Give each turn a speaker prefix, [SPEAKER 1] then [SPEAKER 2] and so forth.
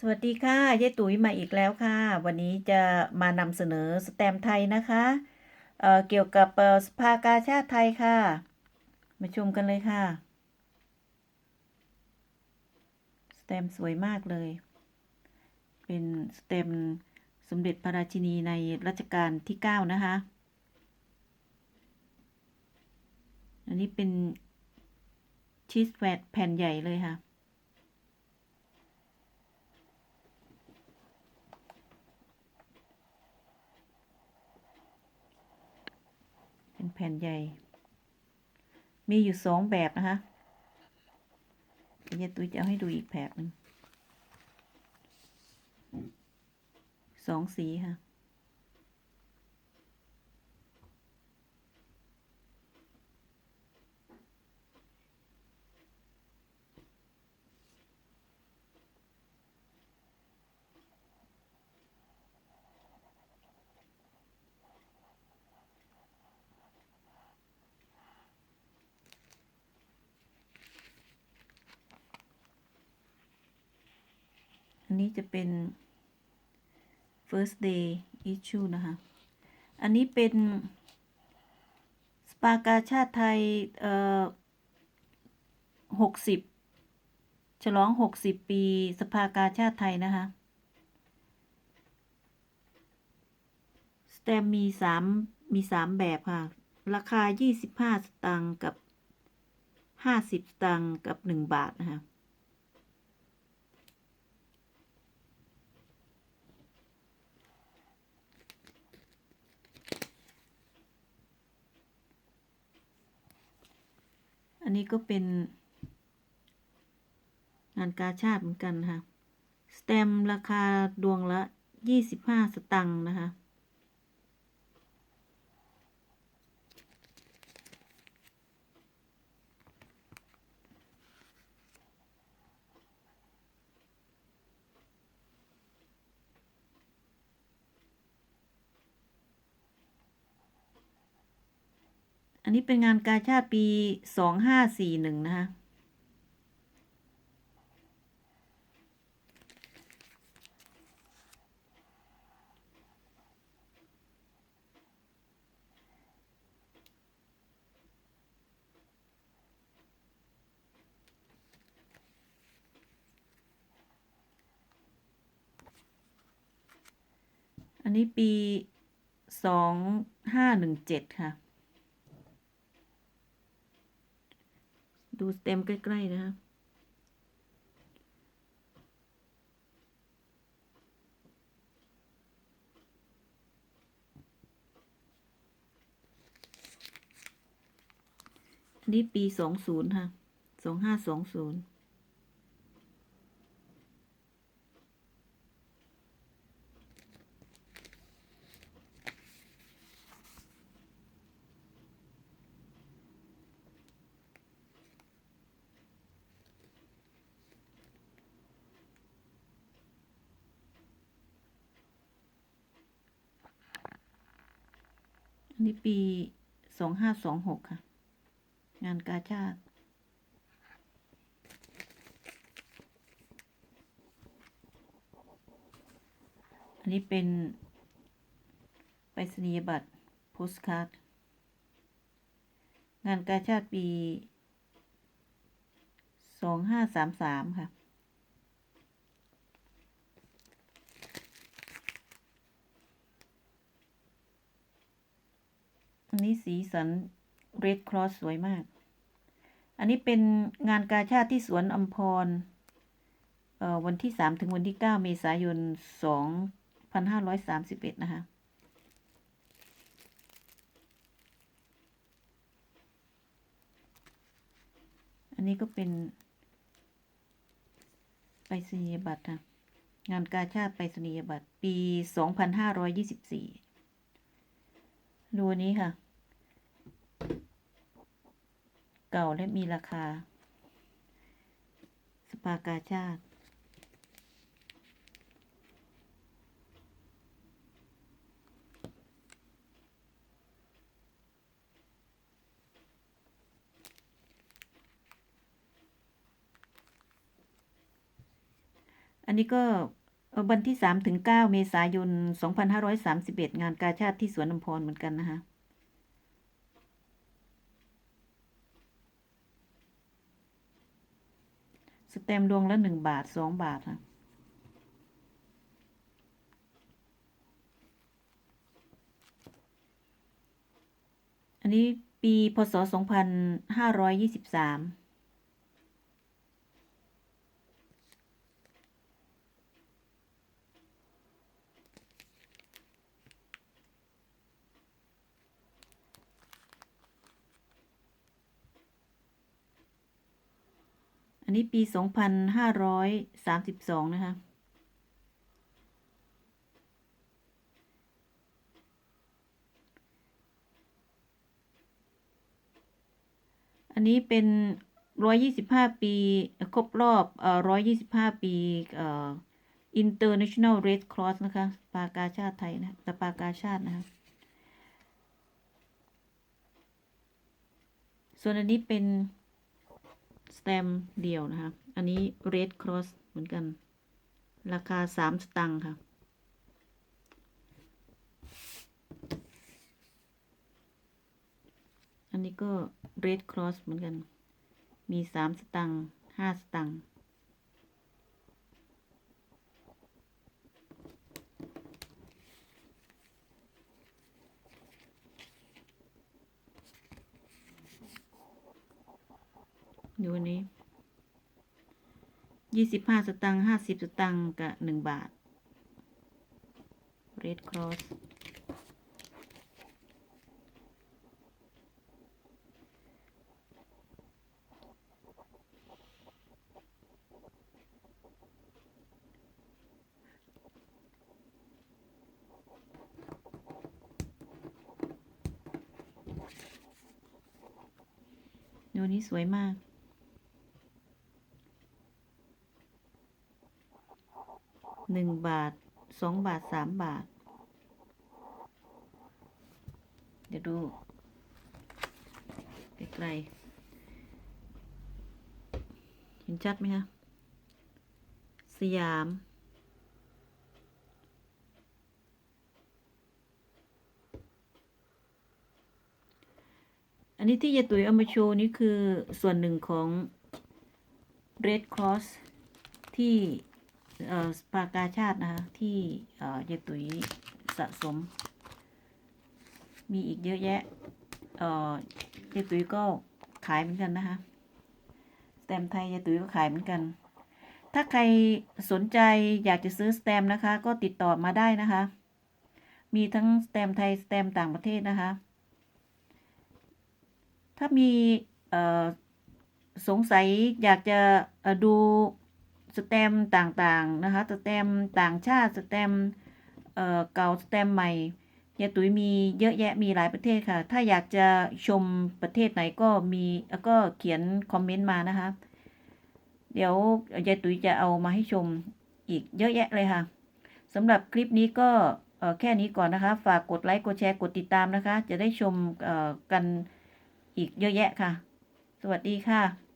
[SPEAKER 1] สวัสดีค่ะยายตุ๋ยมาอีกแล้วค่ะ วันนี้จะมานำเสนอสแตมไทยนะคะเอ่อเกี่ยวกับสภากาชาติไทยค่ะ มาชมกันเลยค่ะ สแตมสวยมากเลย เป็นสแตมสมเด็จพระราชินีในรัชกาลที่ 9 นะคะ อันนี้เป็นชีสแฟตแผ่นใหญ่เลยค่ะ เป็น แผ่นใหญ่ มีอยู่สองแบบนะคะเดี๋ยวยายตุ้ยจะเอาให้ดูอีกแบบหนึ่งสองสีค่ะ นี้จะเป็น first day issue นะคะ อันนี้เป็นสปากาชาติไทย เอ่อหกสิบฉลองหกสิบปีสภากาชาติไทยนะคะ สแตมมีสามมีสามแบบค่ะ ราคายี่สิบห้าสตางค์กับห้าสิบสตางค์กับหนึ่งบาทนะคะ อันนี้ก็เป็น งานกาชาติเหมือนกันค่ะ สแตมราคาดวงละยี่สิบห้าสตังค์นะคะ อันนี้เป็นงานกาชาติปีสองห้าสี่หนึ่งนะคะ อันนี้ปีสองห้าหนึ่งเจ็ดค่ะ ดูสเต็มใกล้ ๆ นะคะนี่ปีสองศูนย์ค่ะสองห้าสองศูนย์ อันนี้ปีสองห้าสองหกค่ะ งานกาชาติอันนี้เป็นไปรษณียบัตรโพสการ์ดงานกาชาติปีสองห้าสามสามค่ะ นี้สีสัน Red Cross สวยมาก อันนี้เป็นงานกาชาติที่สวนอัมพรเอ่อวันที่ 3 ถึงวันที่ 9 เมษายน 2531 นะคะ อันนี้ก็เป็นไปรษณียบัตรค่ะงานกาชาติไปรษณียบัตรปี 2524 ดูนี้ค่ะ เก่าและมีราคา สปากาชาติอันนี้ก็วันที่สามถึงเก้าเมษายนสองพันห้าร้อยสามสิบเอ็ดงานกาชาติที่สวนน้ำพรเหมือนกันนะคะ ส แตมดวงละหนึ่งบาทสองบาทค่ะอันนี้ปีพศสองพันห้าร้อยยี่สิบสาม อันนี้ปีสองพันห้าร้อยสามสิบสองนะคะ อันนี้เป็นร้อยยี่สิบห้าปี ครบรอบเอ่อร้อยยี่สิบห้าปีเอ่อ International Red Cross นะคะปากาชาติไทยนะแต่ปากาชาตินะคะส่วนอันนี้เป็น สแตมเดียวนะคะ อันนี้ Red Cross เหมือนกัน ราคาสามสตังค์ค่ะ อันนี้ก็ Red Cross เหมือนกัน มีสามสตังค์ห้าสตังค์ ดูอันนี้ยี่สิบห้าสตังค์ห้าสิบสตังค์กับหนึ่งบาท Red Cross ดูนี้สวยมาก หนึ่งบาทสองบาทสามบาท เดี๋ยวดูไกลๆเห็นชัดไหมคะสยาม อันนี้ที่ยายตุ๋ยเอามาโชว์นี่คือส่วนหนึ่งของ Red Cross ที่ ปากาชาตินะคะที่เยตุ๋ยสะสม มีอีกเยอะแยะเยตุ๋ยก็ขายเหมือนกันนะคะสแตมไทยยายตุ๋ยก็ขายเหมือนกัน ถ้าใครสนใจอยากจะซื้อสแตมนะคะ ก็ติดต่อมาได้นะคะ มีทั้งสแตมไทยสแตมต่างประเทศนะคะ ถ้ามีสงสัยอยากจะดู สแตมต่างๆนะคะสแตมต่างชาติสแตมเอ่อเก่าสแตมใหม่ยายตุ๋ยมีเยอะแยะมีหลายประเทศค่ะ ถ้าอยากจะชมประเทศไหนก็มีแล้วก็เขียนคอมเมนต์มานะคะ เดี๋ยวยายตุ๋ยจะเอามาให้ชมอีกเยอะแยะเลยค่ะสำหรับคลิปนี้ก็เอ่อแค่นี้ก่อนนะคะ ฝากกดไลค์ กดแชร์ กดติดตามนะคะ จะได้ชมเอ่อกันอีกเยอะแยะค่ะ สวัสดีค่ะ